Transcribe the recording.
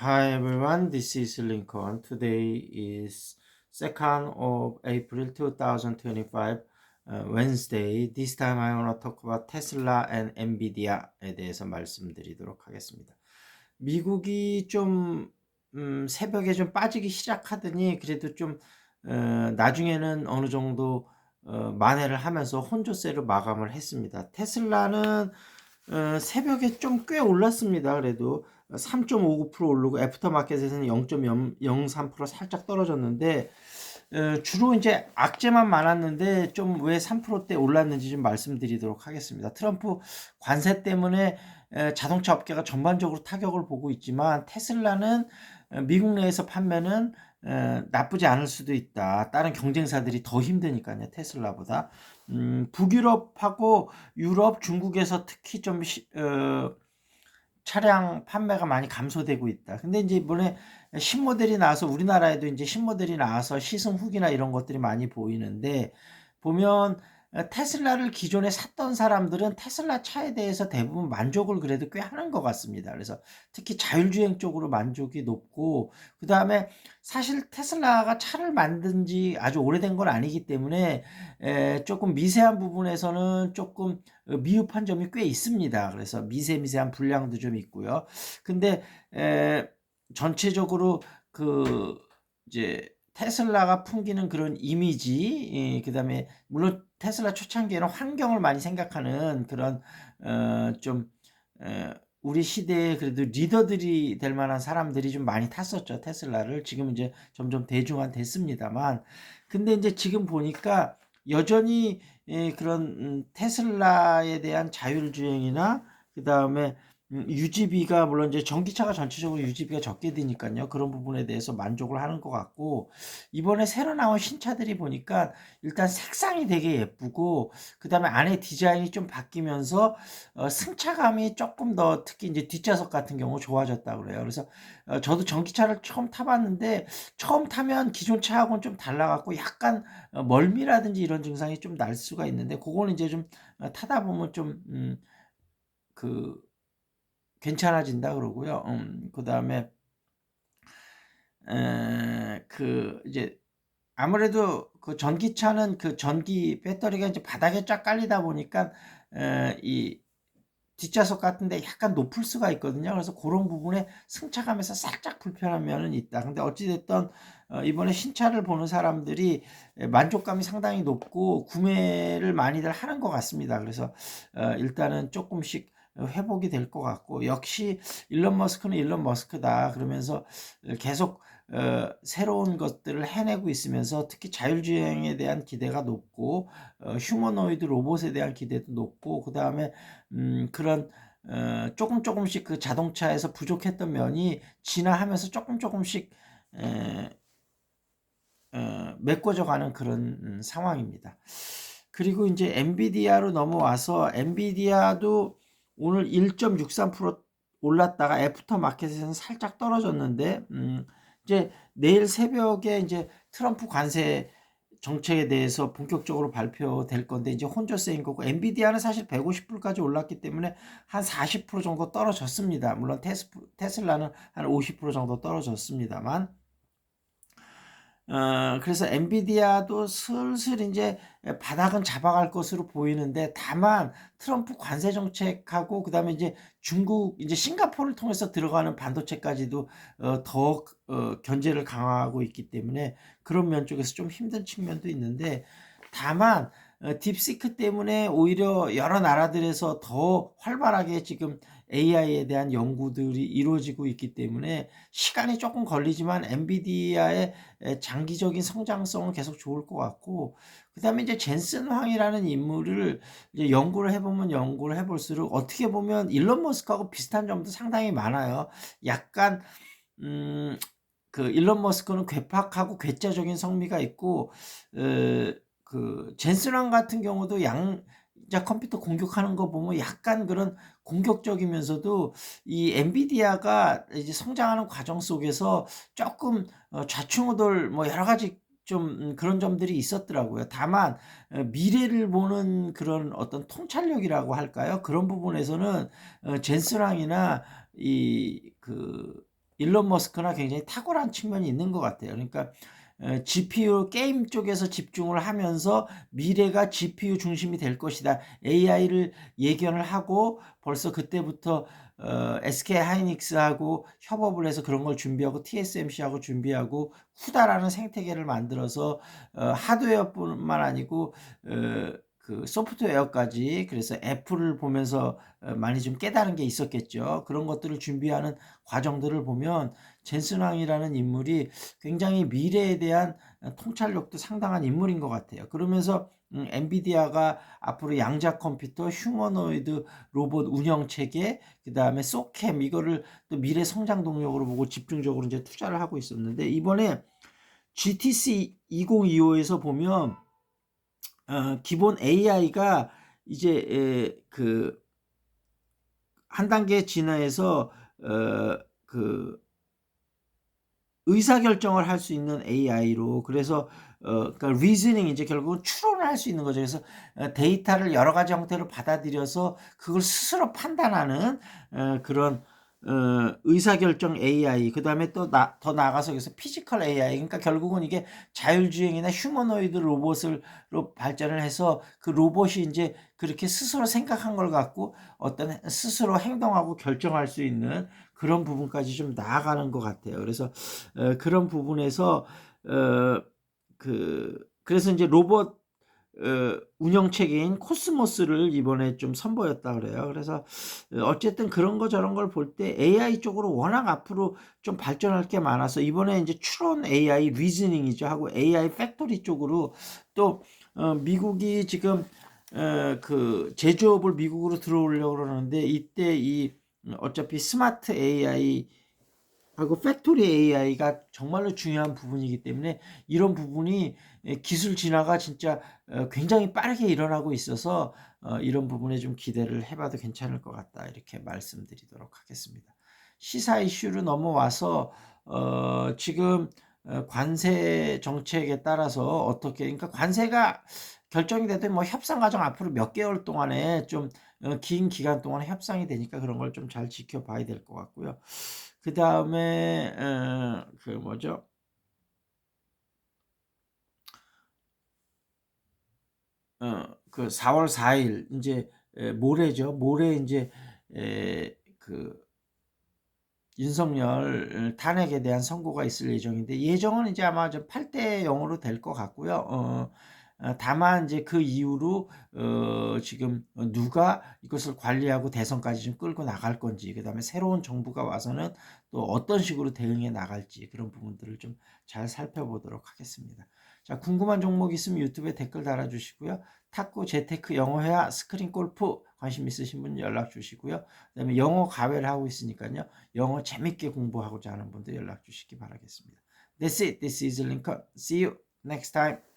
Hi everyone, this is Lincoln. Today is 2nd of April 2025, uh, Wednesday. This time I want to talk about Tesla and Nvidia에 대해서 말씀드리도록 하겠습니다. 미국이 좀 음, 새벽에 좀 빠지기 시작하더니 그래도 좀 어, 나중에는 어느 정도 어, 만회를 하면서 혼조세로 마감을 했습니다. 테슬라는 어, 새벽에 좀 꽤 올랐습니다. 그래도 3.59% 오르고 애프터마켓에서는 0.03% 살짝 떨어졌는데 어, 주로 이제 악재만 많았는데 좀 왜 3%대 올랐는지 좀 말씀드리도록 하겠습니다. 트럼프 관세 때문에 에, 자동차 업계가 전반적으로 타격을 보고 있지만 테슬라는 어, 미국 내에서 판매는 에, 나쁘지 않을 수도 있다. 다른 경쟁사들이 더 힘드니까요. 테슬라보다. 음, 북유럽하고 유럽, 중국에서 특히 좀 시, 어, 차량 판매가 많이 감소되고 있다. 근데 이제 이번에 신모델이 나와서 우리나라에도 이제 신모델이 나와서 시승 후기나 이런 것들이 많이 보이는데 보면 테슬라를 기존에 샀던 사람들은 테슬라 차에 대해서 대부분 만족을 그래도 꽤 하는 것 같습니다. 그래서 특히 자율주행 쪽으로 만족이 높고 그 다음에 사실 테슬라가 차를 만든 지 아주 오래된 건 아니기 때문에 조금 미세한 부분에서는 조금 미흡한 점이 꽤 있습니다. 그래서 미세미세한 불량도 좀 있고요. 근데 전체적으로 그 이제 테슬라가 풍기는 그런 이미지, 예, 그 다음에, 물론 테슬라 초창기에는 환경을 많이 생각하는 그런, 어, 좀, 어, 우리 시대에 그래도 리더들이 될 만한 사람들이 좀 많이 탔었죠. 테슬라를. 지금 이제 점점 대중화 됐습니다만. 근데 이제 지금 보니까 여전히 예, 그런 음, 테슬라에 대한 자율주행이나 그 다음에 음, 유지비가 물론 이제 전기차가 전체적으로 유지비가 적게 되니까요. 그런 부분에 대해서 만족을 하는 것 같고 이번에 새로 나온 신차들이 보니까 일단 색상이 되게 예쁘고 그다음에 안에 디자인이 좀 바뀌면서 어, 승차감이 조금 더 특히 이제 뒷좌석 같은 경우 좋아졌다 그래요. 그래서 어, 저도 전기차를 처음 타봤는데 처음 타면 기존 차하고는 좀 달라갖고 약간 어, 멀미라든지 이런 증상이 좀 날 수가 있는데 그거는 이제 좀 어, 타다 보면 좀 음, 그 괜찮아진다 그러고요. 음, 그 다음에 그 이제 아무래도 그 전기차는 그 전기 배터리가 이제 바닥에 쫙 깔리다 보니까 에, 이 뒷좌석 같은데 약간 높을 수가 있거든요. 그래서 그런 부분에 승차감에서 살짝 불편한 면은 있다. 근데 어찌됐든 어, 이번에 신차를 보는 사람들이 만족감이 상당히 높고 구매를 많이들 하는 것 같습니다. 그래서 어, 일단은 조금씩 회복이 될 것 같고 역시 일론 머스크는 일론 머스크다 그러면서 계속 어, 새로운 것들을 해내고 있으면서 특히 자율주행에 대한 기대가 높고 어, 휴머노이드 로봇에 대한 기대도 높고 그 다음에 음, 그런 어, 조금 조금씩 그 자동차에서 부족했던 면이 진화하면서 조금 조금씩 에, 어, 메꿔져 가는 그런 음, 상황입니다. 그리고 이제 엔비디아로 넘어와서 엔비디아도 오늘 1.63% 올랐다가 애프터 마켓에서는 살짝 떨어졌는데 음, 이제 내일 새벽에 이제 트럼프 관세 정책에 대해서 본격적으로 발표될 건데 이제 혼조세인 거고 엔비디아는 사실 150불까지 올랐기 때문에 한 40% 정도 떨어졌습니다. 물론 테스, 테슬라는 한 50% 정도 떨어졌습니다만 어, 그래서 엔비디아도 슬슬 이제 바닥은 잡아갈 것으로 보이는데 다만 트럼프 관세 정책하고 그다음에 이제 중국 이제 싱가포르를 통해서 들어가는 반도체까지도 어, 더 어, 견제를 강화하고 있기 때문에 그런 면 쪽에서 좀 힘든 측면도 있는데 다만 어, 딥시크 때문에 오히려 여러 나라들에서 더 활발하게 지금 AI에 대한 연구들이 이루어지고 있기 때문에 시간이 조금 걸리지만 엔비디아의 장기적인 성장성은 계속 좋을 것 같고 그 다음에 이제 젠슨 황이라는 인물을 이제 연구를 해보면 연구를 해볼수록 어떻게 보면 일론 머스크하고 비슷한 점도 상당히 많아요. 약간 음, 그 일론 머스크는 괴팍하고 괴짜적인 성미가 있고 어, 그 젠슨 황 같은 경우도 양 자, 컴퓨터 공격하는 거 보면 약간 그런 공격적이면서도 이 엔비디아가 이제 성장하는 과정 속에서 조금 어, 좌충우돌 뭐 여러 가지 좀 음, 그런 점들이 있었더라고요. 다만 어, 미래를 보는 그런 어떤 통찰력이라고 할까요? 그런 부분에서는 어, 젠스랑이나 이 그 일론 머스크나 굉장히 탁월한 측면이 있는 것 같아요. 그러니까 에, GPU 게임 쪽에서 집중을 하면서 미래가 GPU 중심이 될 것이다. AI를 예견을 하고 벌써 그때부터 어, SK 하이닉스하고 협업을 해서 그런 걸 준비하고 TSMC하고 준비하고 후다라는 생태계를 만들어서 어, 하드웨어뿐만 아니고 어, 그 소프트웨어까지 그래서 애플을 보면서 어, 많이 좀 깨달은 게 있었겠죠. 그런 것들을 준비하는 과정들을 보면 젠슨 왕이라는 인물이 굉장히 미래에 대한 통찰력도 상당한 인물인 것 같아요. 그러면서 음, 엔비디아가 앞으로 양자 컴퓨터, 휴머노이드 로봇 운영 체계, 그 다음에 소캠 이거를 또 미래 성장 동력으로 보고 집중적으로 이제 투자를 하고 있었는데 이번에 GTC 2025에서 보면 어, 기본 AI가 이제 그한 단계 진화해서 어, 그 의사 결정을 할 수 있는 AI로 그래서 어, 그러니까 리즈닝 이제 결국은 추론을 할 수 있는 거죠. 그래서 어, 데이터를 여러 가지 형태로 받아들여서 그걸 스스로 판단하는 어, 그런 어, 의사결정 AI, 그 다음에 또더 나아가서 여기서 피지컬 AI, 그러니까 결국은 이게 자율주행이나 휴머노이드 로봇으로 발전을 해서 그 로봇이 이제 그렇게 스스로 생각한 걸 갖고 어떤 스스로 행동하고 결정할 수 있는 그런 부분까지 좀 나아가는 것 같아요. 그래서 어, 그런 부분에서 어, 그 그래서 이제 로봇 어, 운영 체계인 코스모스를 이번에 좀 선보였다 그래요. 그래서 어, 어쨌든 그런 거 저런 걸 볼 때 AI 쪽으로 워낙 앞으로 좀 발전할 게 많아서 이번에 이제 추론 AI 리즈닝이죠 하고 AI 팩토리 쪽으로 또 어, 미국이 지금 어, 그 제조업을 미국으로 들어오려고 그러는데 이때 이 어차피 스마트 AI 하고 팩토리 AI가 정말로 중요한 부분이기 때문에 이런 부분이 기술 진화가 진짜 어, 굉장히 빠르게 일어나고 있어서 어, 이런 부분에 좀 기대를 해봐도 괜찮을 것 같다 이렇게 말씀드리도록 하겠습니다. 시사 이슈로 넘어와서 어, 지금 관세 정책에 따라서 어떻게 그러니까 관세가 결정이 되든 뭐 협상 과정 앞으로 몇 개월 동안에 좀 긴 기간 동안 협상이 되니까 그런 걸 좀 잘 지켜봐야 될 것 같고요. 그 다음에 어, 그 뭐죠? 어, 그 4월 4일 이제 에, 모레죠. 모레 이제 에, 그 윤석열 탄핵에 대한 선고가 있을 예정인데 예정은 이제 아마 좀 8대 0으로 될 것 같고요. 어, 어, 다만 이제 그 이후로 어 지금 누가 이것을 관리하고 대선까지 좀 끌고 나갈 건지 그다음에 새로운 정부가 와서는 또 어떤 식으로 대응해 나갈지 그런 부분들을 좀 잘 살펴보도록 하겠습니다. 자 궁금한 종목 있으면 유튜브에 댓글 달아 주시고요. 탁구, 재테크, 영어 회화, 스크린 골프 관심 있으신 분 연락 주시고요. 그다음에 영어 가외를 하고 있으니까요. 영어 재밌게 공부하고자 하는 분들 연락 주시기 바라겠습니다. That's it. This is Lincoln. See you next time.